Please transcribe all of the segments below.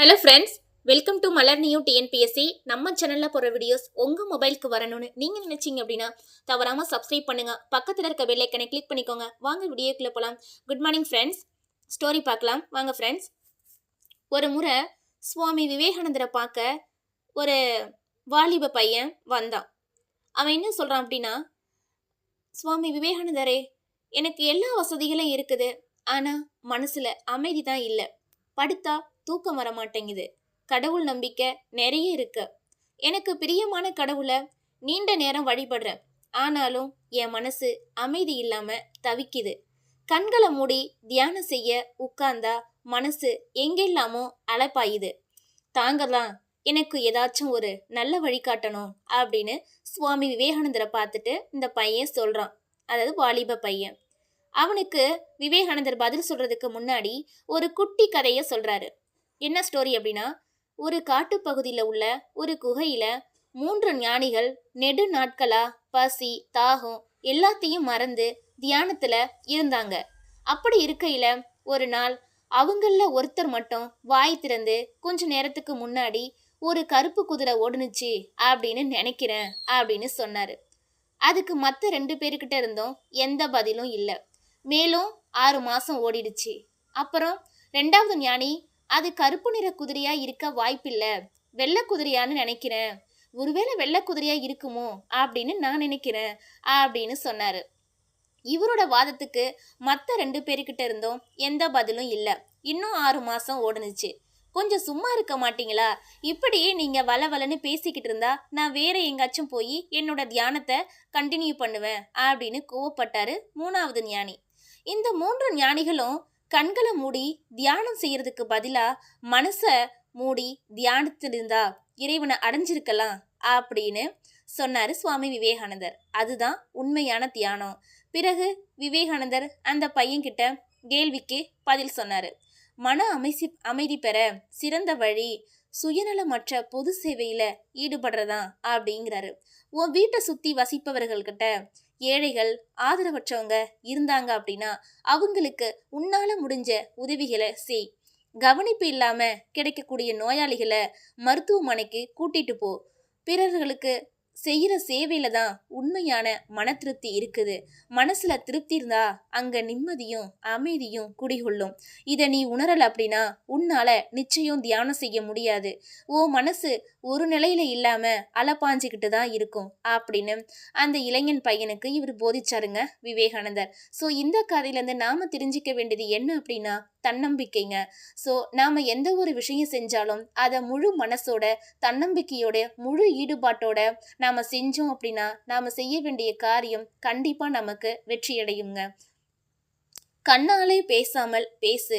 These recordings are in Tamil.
Hello friends welcome to Malar new TNPSC நம்ம சேனலில் போகிற வீடியோஸ் உங்கள் மொபைலுக்கு வரணும்னு நீங்கள் நினச்சிங்க அப்படின்னா தவறாமல் சப்ஸ்கிரைப் பண்ணுங்கள் பக்கத்தில் இருக்க பெல்லைக்கனை கிளிக் பண்ணிக்கோங்க. வாங்க வீடியோக்குள்ளே போகலாம் குட் மார்னிங் ஃப்ரெண்ட்ஸ் ஸ்டோரி பார்க்கலாம். வாங்க ஃப்ரெண்ட்ஸ் ஒரு முறை சுவாமி விவேகானந்தரை பார்க்க ஒரு வாலிப பையன் வந்தான். அவன் என்ன சொல்கிறான் அப்படின்னா சுவாமி விவேகானந்தரே எனக்கு எல்லா வசதிகளும் இருக்குது. ஆனால் மனசில் அமைதி தான் இல்லை. படுத்தா தூக்கம் வர மாட்டேங்குது கடவுள் நம்பிக்கை நிறைய இருக்கு. எனக்கு பிரியமான கடவுளை நீண்ட நேரம் வழிபடுறேன். ஆனாலும் என் மனசு அமைதி இல்லாம தவிக்குது. கண்களை மூடி தியானம் செய்ய உட்கார்ந்தா மனசு எங்கெல்லாமோ அலப்பாயுது. தாங்கலாம் எனக்கு ஏதாச்சும் ஒரு நல்ல வழிகாட்டணும் அப்படின்னு சுவாமி விவேகானந்தரை பார்த்துட்டு இந்த பையன் சொல்றான். அதாவது வாலிப பையன். அவனுக்கு விவேகானந்தர் பதில் சொல்றதுக்கு முன்னாடி ஒரு குட்டி கதையை சொல்றாரு. என்ன ஸ்டோரி அப்படின்னா ஒரு காட்டுப்பகுதியில் உள்ள ஒரு குகையில மூன்று ஞானிகள் நெடு நாட்களா பசி தாகம் எல்லாத்தையும் மறந்து தியானத்துல இருந்தாங்க. அப்படி இருக்கையில ஒரு நாள் அவங்கள ஒருத்தர் மட்டும் வாய் திறந்து கொஞ்ச நேரத்துக்கு முன்னாடி ஒரு கருப்பு குதிரை ஓடுனுச்சு அப்படின்னு நினைக்கிறேன் அப்படின்னு சொன்னாரு. அதுக்கு மற்ற ரெண்டு பேருக்கிட்ட இருந்தும் எந்த பதிலும் இல்லை. மேலும் ஆறு மாதம் ஓடிடுச்சு. அப்புறம் ரெண்டாவது ஞானி அது கருப்பு நிற குதிரையா இருக்க வாய்ப்பில்லை. வெள்ளை குதிரையான்னு நினைக்கிறேன். ஒருவேளை வெள்ளை குதிரையா இருக்குமோ? அப்படின்னு நான் நினைக்கிறேன் அப்படின்னு சொன்னாரு. இவரோட வாதத்துக்கு மற்ற ரெண்டு பேருக்கிட்ட இருந்தும் எந்த பதிலும் இல்லை. இன்னும் ஆறு மாசம் ஓடுனுச்சு. கொஞ்சம் சும்மா இருக்க மாட்டீங்களா? இப்படியே நீங்க வள வலன்னு பேசிக்கிட்டு இருந்தா நான் வேற எங்காச்சும் போய் என்னோட தியானத்தை கண்டினியூ பண்ணுவேன் அப்படின்னு கோவப்பட்டாரு மூணாவது ஞானி. இந்த மூன்று ஞானிகளும் கண்களை மூடி தியானம் செய்யறதுக்கு பதிலாக மனசை மூடி தியானத்தில் இறைவனை அடைஞ்சிருக்கலாம் அப்படின்னு சொன்னார் சுவாமி விவேகானந்தர். அதுதான் உண்மையான தியானம். பிறகு விவேகானந்தர் அந்த பையன்கிட்ட கேள்விக்கு பதில் சொன்னார். மன அமைசி அமைதி பெற சிறந்த வழி சுயநலமற்ற பொது சேவையில் ஈடுபடுறதா அப்படிங்கிறாரு. உன் வீட்டை சுற்றி வசிப்பவர்கள்கிட்ட ஏழைகள் ஆதரவற்றவங்க இருந்தாங்க அப்படின்னா அவங்களுக்கு உன்னால முடிஞ்ச உதவிகளை செய். கவனிப்பு இல்லாம கிடைக்கக்கூடிய நோயாளிகளை மருத்துவமனைக்கு கூட்டிட்டு போ. பிறர்களுக்கு செய்கிற சேவையில தான் உண்மையான மன திருப்தி இருக்குது. மனசுல திருப்தி இருந்தா அங்க நிம்மதியும் அமைதியும் குடிகொள்ளும். இதை நீ உணரல அப்படின்னா உன்னால நிச்சயம் தியானம் செய்ய முடியாது. ஓ மனசு ஒரு நிலையில இல்லாம அலப்பாஞ்சிக்கிட்டு தான் இருக்கும் அப்படின்னு அந்த இளைஞன் பையனுக்கு இவர் போதிச்சாருங்க விவேகானந்தர். ஸோ இந்த கதையிலேருந்து நாம தெரிஞ்சுக்க வேண்டியது என்ன அப்படின்னா தன்னம்பிக்கைங்க. ஸோ நாம் எந்த ஒரு விஷயம் செஞ்சாலும் அதை முழு மனசோட தன்னம்பிக்கையோட முழு ஈடுபாட்டோட நாம் செஞ்சோம் அப்படின்னா நாம் செய்ய வேண்டிய காரியம் கண்டிப்பாக நமக்கு வெற்றியடையுங்க கண்ணாலே பேசாமல் பேசு.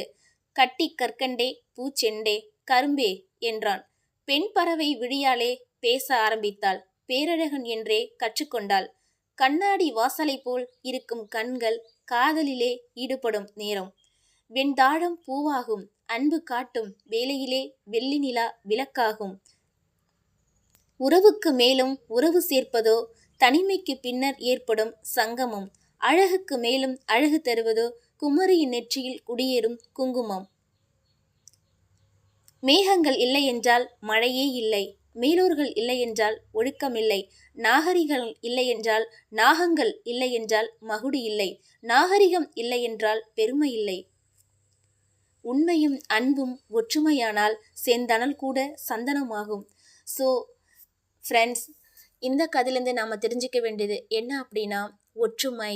கட்டி கற்கண்டே பூச்செண்டே கரும்பே என்றான். பெண் பறவை விழியாலே பேச ஆரம்பித்தாள். பேரழகன் என்றே கற்றுக்கொண்டாள். கண்ணாடி வாசலை போல் இருக்கும் கண்கள் காதலிலே ஈடுபடும் நேரம். வெண்தாழம் பூவாகும் அன்பு காட்டும் வேலையிலே வெள்ளி நிலா விளக்காகும். உறவுக்கு மேலும் உறவு சேர்ப்பதோ தனிமைக்கு பின்னர் ஏற்படும் சங்கமம். அழகுக்கு மேலும் அழகு தருவதோ குமரியின் நெற்றியில் குடியேறும் குங்குமம். மேகங்கள் இல்லை என்றால் மழையே இல்லை. மேலூர்கள் இல்லை என்றால் ஒழுக்கமில்லை. நாகரிகம் இல்லை என்றால் நாகங்கள் இல்லை என்றால் மகுடி இல்லை. நாகரிகம் இல்லை என்றால் பெருமை இல்லை. உண்மையும் அன்பும் ஒற்றுமையானால் செந்தனல் கூட சந்தனமாகும். ஸோ ஃப்ரெண்ட்ஸ் இந்த கதையிலேருந்து நாம் தெரிஞ்சிக்க வேண்டியது என்ன அப்படின்னா ஒற்றுமை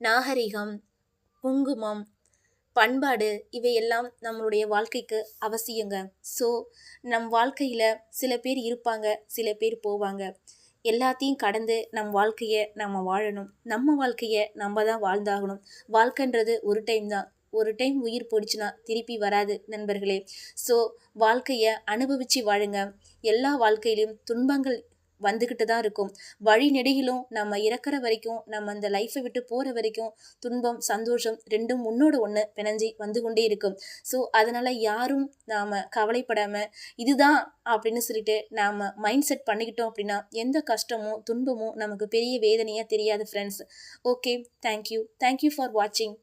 நாகரிகம் குங்குமம் பண்பாடு இவையெல்லாம் நம்மளுடைய வாழ்க்கைக்கு அவசியங்க. ஸோ நம் வாழ்க்கையில் சில பேர் இருப்பாங்க சில பேர் போவாங்க. எல்லாத்தையும் கடந்து நம் வாழ்க்கையை நம்ம வாழணும். நம்ம வாழ்க்கையை நம்ம தான் வாழ்ந்தாகணும். வாழ்க்கைன்றது ஒரு டைம் தான். ஒரு டைம் உயிர் போயிடுச்சுன்னா திருப்பி வராது நண்பர்களே. ஸோ வாழ்க்கையை அனுபவித்து வாழுங்க. எல்லா வாழ்க்கையிலும் துன்பங்கள் வந்துக்கிட்டு தான் இருக்கும். வழி நெடுகிலும் நம்ம இறக்குற வரைக்கும் நம்ம அந்த லைஃப்பை விட்டு போகிற வரைக்கும் துன்பம் சந்தோஷம் ரெண்டும் முன்னோட ஒன்று பிணைஞ்சி வந்து கொண்டே இருக்கும். ஸோ அதனால் யாரும் நாம் கவலைப்படாமல் இதுதான் அப்படின்னு சொல்லிட்டு நாம் மைண்ட் செட் பண்ணிக்கிட்டோம் அப்படின்னா எந்த கஷ்டமும் துன்பமும் நமக்கு பெரிய வேதனையாக தெரியாது friends okay thank you thank you for வாட்சிங்